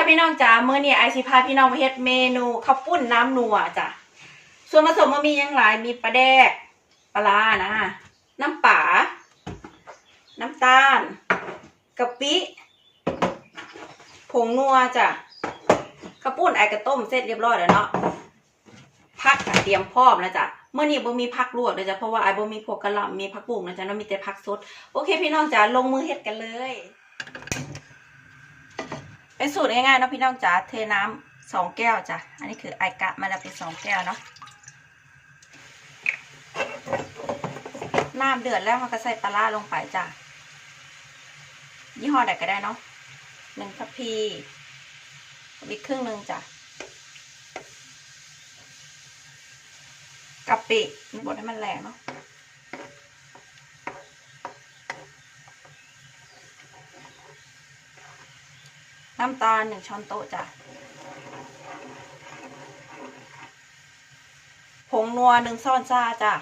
ค่ะพี่น้องจ๋าเมื้อนี้ไอซิพาพี่น้องมาเฮ็ดเมนูข้าวปุ้นน้ำนัวจ้ะส่วนผสมมันมียังหลายมีปลาแดกปลานะ น้ำป่า น้ำตาลกะปิผงนัวจ้ะข้าวปุ้นไอกระต้มเสร็จเรียบร้อยแล้วเนาะผักเตรียมพร้อมแล้วจ้ะเมื่อนี้บ่มีผักลวกเลยจ้ะเพราะว่าไอบ่มีพวกกระหล่ำมีผักบุ้งนะจ๊ะเนาะมีแต่ผักสดโอเค พี่น้องจ๋าลงมือเฮ็ดกันเลย เป็นสูตรง่ายๆเนาะพี่น้องจ๋าเทน้ำสองแก้วจ้ะอันนี้คือไอกะมาแล้วเป็นสองแก้วเนาะน้ำเดือดแล้วเราก็ใส่ปลาร้าลงไปจ้ะยี่ห้อใดก็ได้เนาะหนึ่งทัพพีอีกครึ่งหนึ่งจ้ะกะปิบดให้มันแหลกเนาะ น้ำตาลหนึ่งช้อนโต๊ะจ้ะผงนัวหนึ่งช้อนซ่าจ้ะ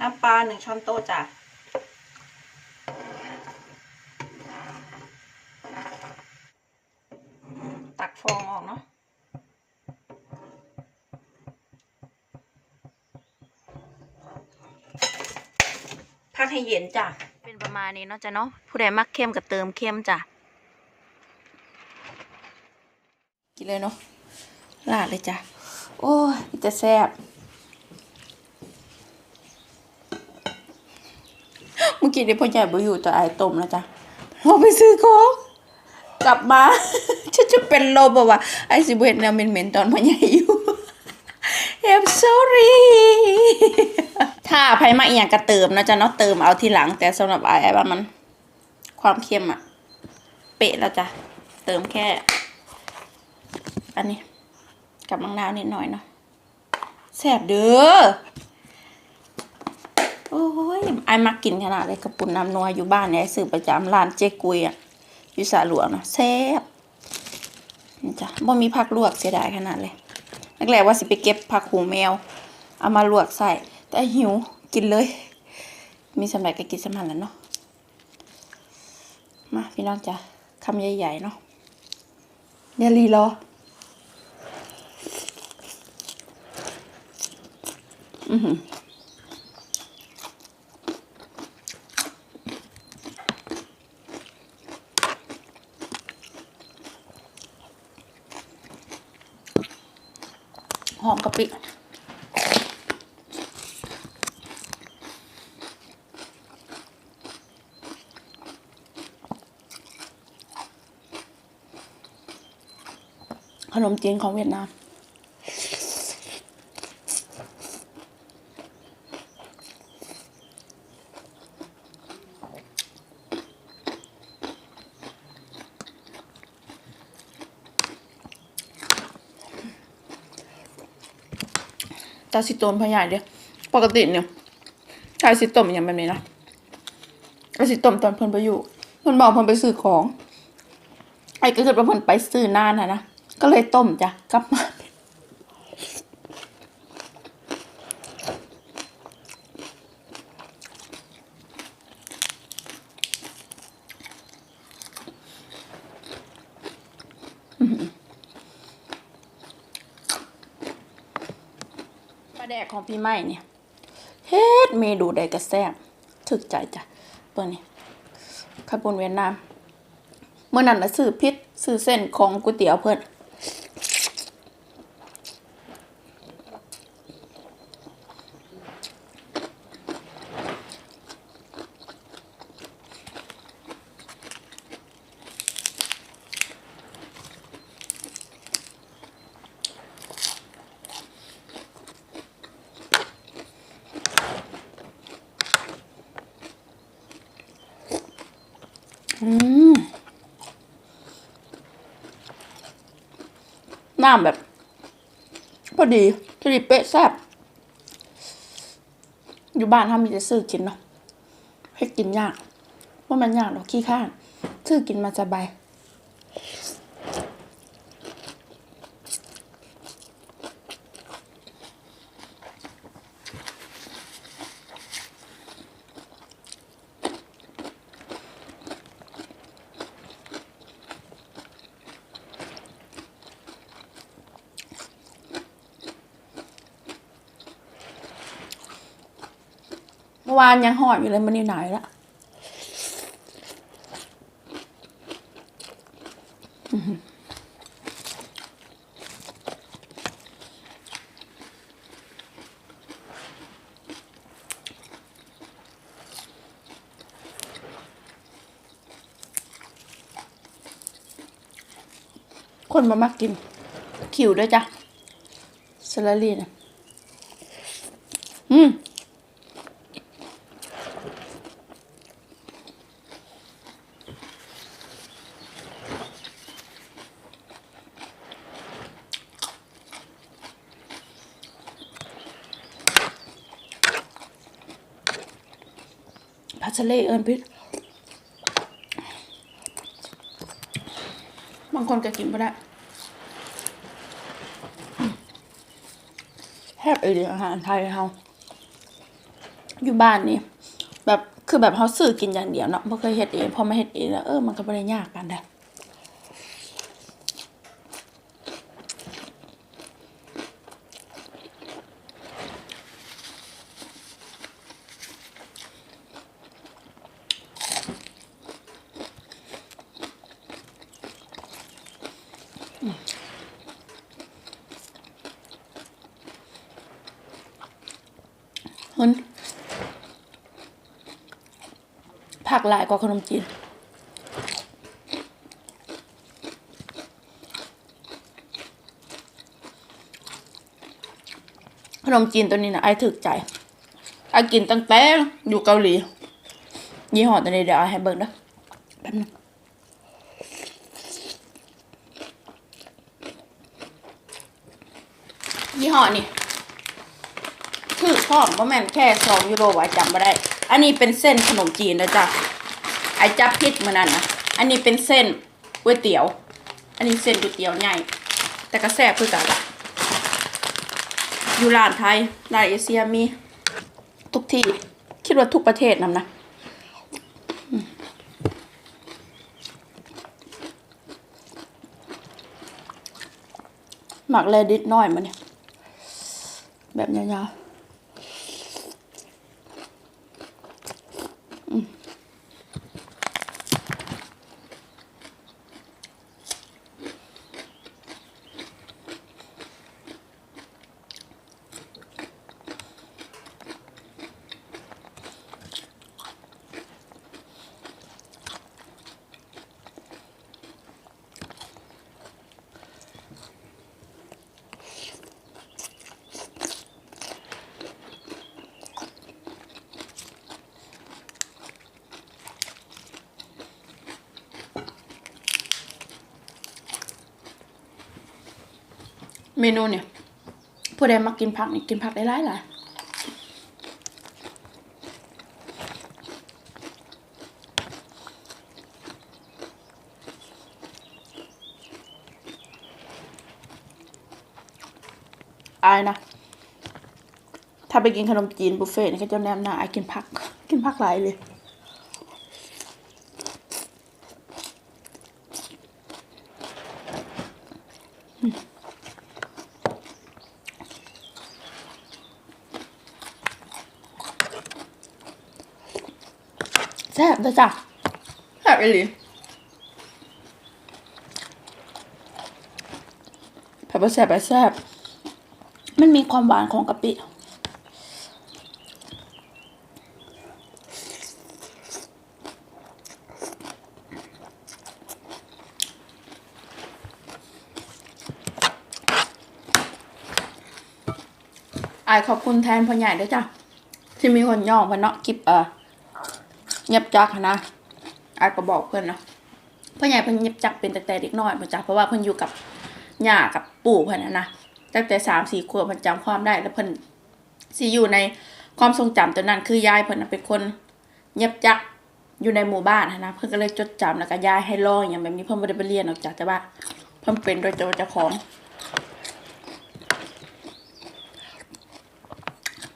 น้ำปลาหนึ่งช้อนโต๊ะจ้ะตักฟองออกเนาะพักให้เย็นจ้ะ ประมาณนี้เนาะจ้ะเนาะผู้ใดมักเข้มก็เติมเข้มจ้ะกินเลยเนาะลาดเลยจ้ะ โอ้ยจะแซ่บเมื่อกี้นี้พ่อใหญ่บ่อยู่แต่ไอายต้มแล้วจ้ะเราไปซื้อของกลับมาฉันจะเป็นลมบอกว่าไอซิเวตเนี่ยเหม็นๆตอนพ่อใหญ่อยู่ I'm sorry ถ้าไผมาอีหยังก็เติมนะจ๊ะเนาะเติมเอาทีหลัง แต่สำหรับไอายว่ามัน ความเค็มอะเป๊ะแล้วจ้ะเติมแค่ อันนี้ กับมะนาวนิดหน่อยเนาะแซ่บเด้อโอ้ยไอ้มักกินขนาดเลยกระปุนน้ำนัวอยู่บ้านเนี่ยซื้อประจำร้านเจ๊กุยอะอยู่สาหลวงนะแซ่บนี่จ้ะบ่มีผักลวกเสียดายขนาดเลยแรกๆว่าสิไปเก็บผักหูแมว เอามาลวกใส่ แต่หิวกินเลย มีสมัยก็กินสมันแล้วเนาะมาพี่น้องจ้ะคำใหญ่ๆเนาะอย่ารีรออือหือหอมกะปิ นมจีนของเวียดนามตาสิตนพะใหญ่เดียวปกติเนี่ยตาสิตมอย่างแบบนี้นะตาสิตมตอนเพิ่นไปอยู่เพิ่นบอกเพิ่นไปซื้อของ ไอ้ก็เกิดว่าเพิ่นไปซื้อนานะนะ ก็เลยต้มจ้ะกลับมาปลาแดกของพี่ใหม่เนี่ยเฮ็ดเมนูใดก็แซบถึกใจจ้ะตัวนี้ข้าวปุ้นเวียดนามเมื่อนั้นนะซื้อพิษซื้อเส้นของก๋วยเตี๋ยวเพิ่อนอืม น้ำแบบ พอดีพอดีเป๊ะแซ่บอยู่บ้านทำมีแต่ซื้อกินเนาะให้กินยากว่ามันยากหรอกขี้ข้านซื้อกินมาสบาย วานยังหอดอยู่เลยมันนี่ไหนละคนมามักกิน ขิวด้วยจ้ะสลัดลีนะอืม พัชเลเอิญพิษบางคนก็กินไม่ได้แทบเอเดียอาหารไทยเฮาอยู่บ้านนี่แบบคือแบบเขาสื่อกินอย่างเดียวเนาะไม่เคยเห็ดเองพอมาเห็ดเองแล้วเออมันก็ไม่ได้ยากกันได้เฮ้ย ผักหลายกว่าขนมจีนขนมจีนตัวนี้นะไอ้ถึกใจไอ้กินตั้งแต่อยู่เกาหลี ยี่ห้อตัวนี้เดี๋ยวไอ้ให้เบิ่งนะแป๊บนึงยี่ห้อนี่คือชอบว่าแม่นแค่สองยูโรไว้จำไม่ได้ อันนี้เป็นเส้นขนมจีนนะจ๊ะไอจับพิษมานั่นนะอันนี้เป็นเส้นก๋วยเตี๋ยว อันนี้เส้นก๋วยเตี๋ยวใหญ่ แต่ก็แซ่บคือกันอยู่ร้านไทยร้านเอเชียมี ทุกที่ คิดว่าทุกประเทศนำนะหมักแลดิดน้อยมาเนี่ย แบบยาวๆ เมนูเนี่ยผู้ใดมากินผักนี่กินผักได้หลายหลายอายนะ ถ้าไปกินขนมจีนบุฟเฟ่ต์นี่ก็จะแนมหน้าอายกินผัก กินผักหลายเลย แซ่บเลยจ้ะแซ่บอีหลีแซ่บแซ่บแซ่บมันมีความหวานของกะปิอายขอบคุณแทนพ่อใหญ่ด้วยจ้ะ ที่มีคนย่องเพิ่นเนาะคลิปเออ เงียบจักนะอาก็บอกเพื่อนเนาะพ่อใหญ่เพิ่นเงียบจักเป็นแต่แต่เด็กน้อยมาจ้ะเพราะว่าเพิ่นอยู่กับย่ากับปู่เพิ่นนะนะตั้งแต่สามสี่ขวบเพิ่นจำความได้ แล้วเพิ่นสิอยู่ในความทรงจำตัวนั้นคือยายเพิ่นน่ะเป็นคนเงียบจักอยู่ในหมู่บ้านนะเพิ่นก็เลยจดจำแล้วก็ยายให้ลองอย่างแบบนี้เพิ่นบ่ได้ไปเรียนออกจากแต่ว่าเพิ่นเป็นโดยตัวเจ้าของ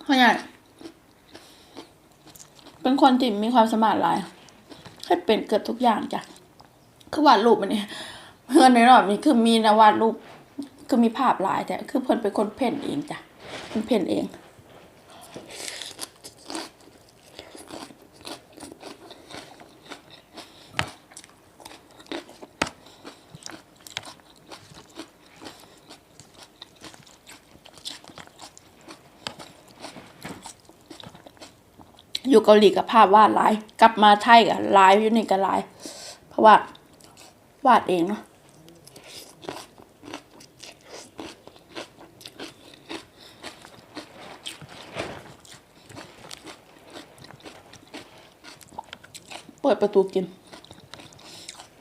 พ่อใหญ่ เป็นคนที่มีความสามารถหลายให้เป็นเกือบทุกอย่างจ้ะคือวาดรูปมันเนี่ยเพื่อนในรอบนี้คือมีนะวาดรูปคือมีภาพหลายแต่คือเพื่อนเป็นคนเพ่นเองจ้ะเพิ่นเพ่นเอง อยู่เกาหลีกับภาพวาดลาย กลับมาไทยกับลายอยู่นี่ก็ลาย เพราะว่าวาดเองเนาะเปิดประตูกิน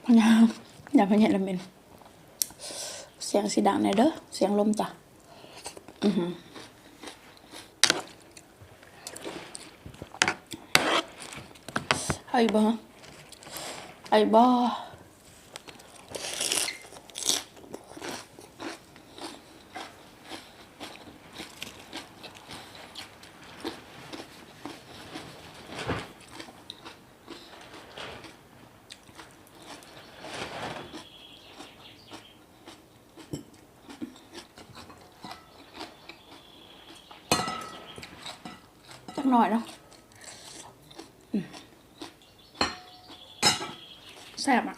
พญาอย่าพญาละเมนเสียงสีดังหนเด้อ เสียงลมจ้ะอ้บ้าไอ้บ้าจักหน่ อยเนาะแซ่บ อะ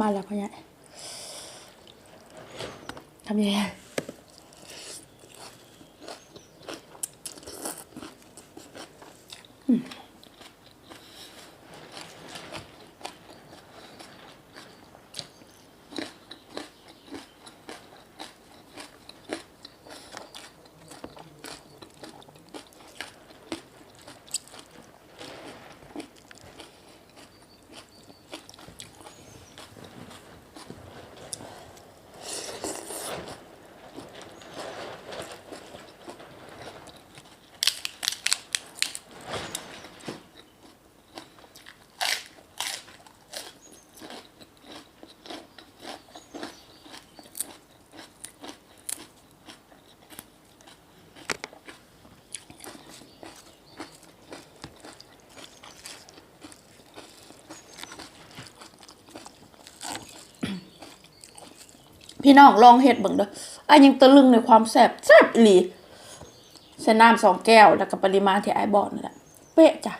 มาแล้วพ่อใหญ่ทำยังไง พี่น้องลองเฮ็ดเบิ่งเด้ออ้ายยังตะลึงในความแซ่บแซ่บอีหลีใส่น้ำสองแก้วแล้วก็ปริมาณที่อ้บอกนั่นแหละเป๊ะจ้ะ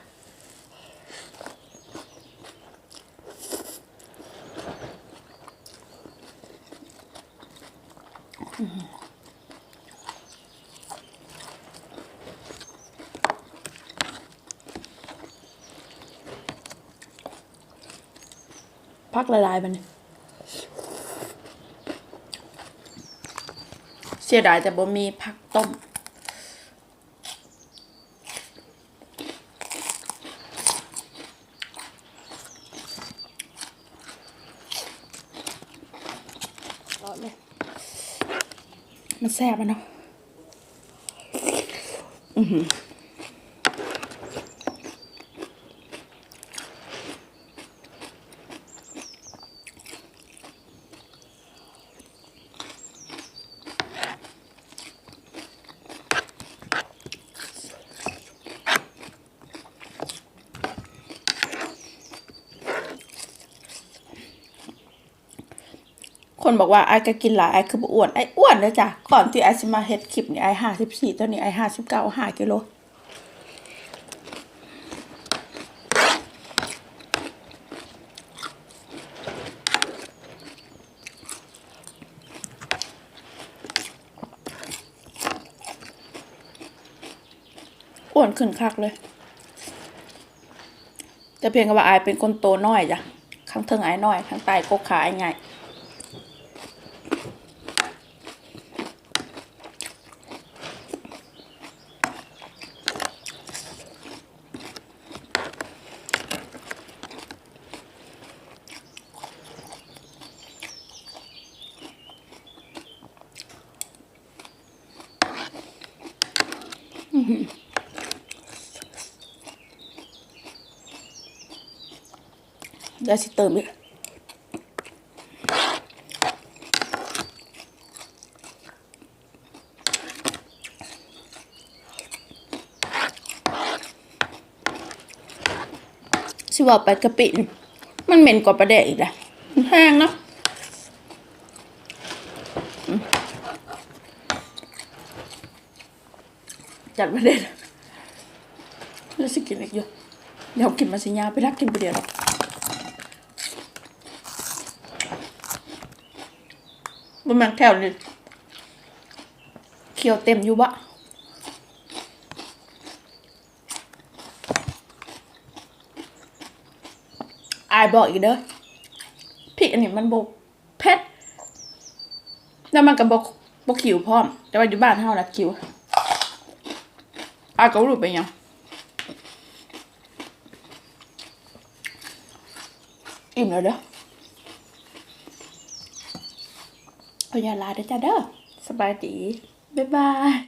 พักละลายมันย เสียดายแต่บ่มีผักต้ม ร้อนเลย มันแซ่บอะเนาะ อือหือ คนบอกว่าไอ้ก็กินหลายไอ้คือบอ้วนไอ้อ้วนเลยจ้ะก่อนที่ไอ้สิมาเฮ็ดคลิปนี่ไอ้ห้าสิบสี่ตอนนี้ไอ้ห้าสิบเก้าห้ากิโลอ้วนขึ้นคักเลย แต่เพียงแต่ว่าอายเป็นคนโตน้อยจ้ะข้างเทิงอายน้อยข้างใต้กกขาอาย เด้วสิเติมอีกสิว่าไปกะปิมันเหม็นกว่าปลาแดกอีกนะมันแห้งเนาะจัดประเด็นแล้วสิกินอีกเยอะเดี๋ยวกินมาสิยาไปรักกินปเดี๋ยวหรอก มันแมงแถวนี่เขียวเต็มอยู่บะอายบอกอีกเด้อพริกอันนี้มันบกเผ็ดแล้วมันกับบกบกขิวพร้อม แต่ว่าอยู่บ้านเฮานะขิวอายก็รู้ไปนยังอิ่มแล้วเด้อ พยาลาเด้อจ้าเด้อสบายดีบ๊ายบาย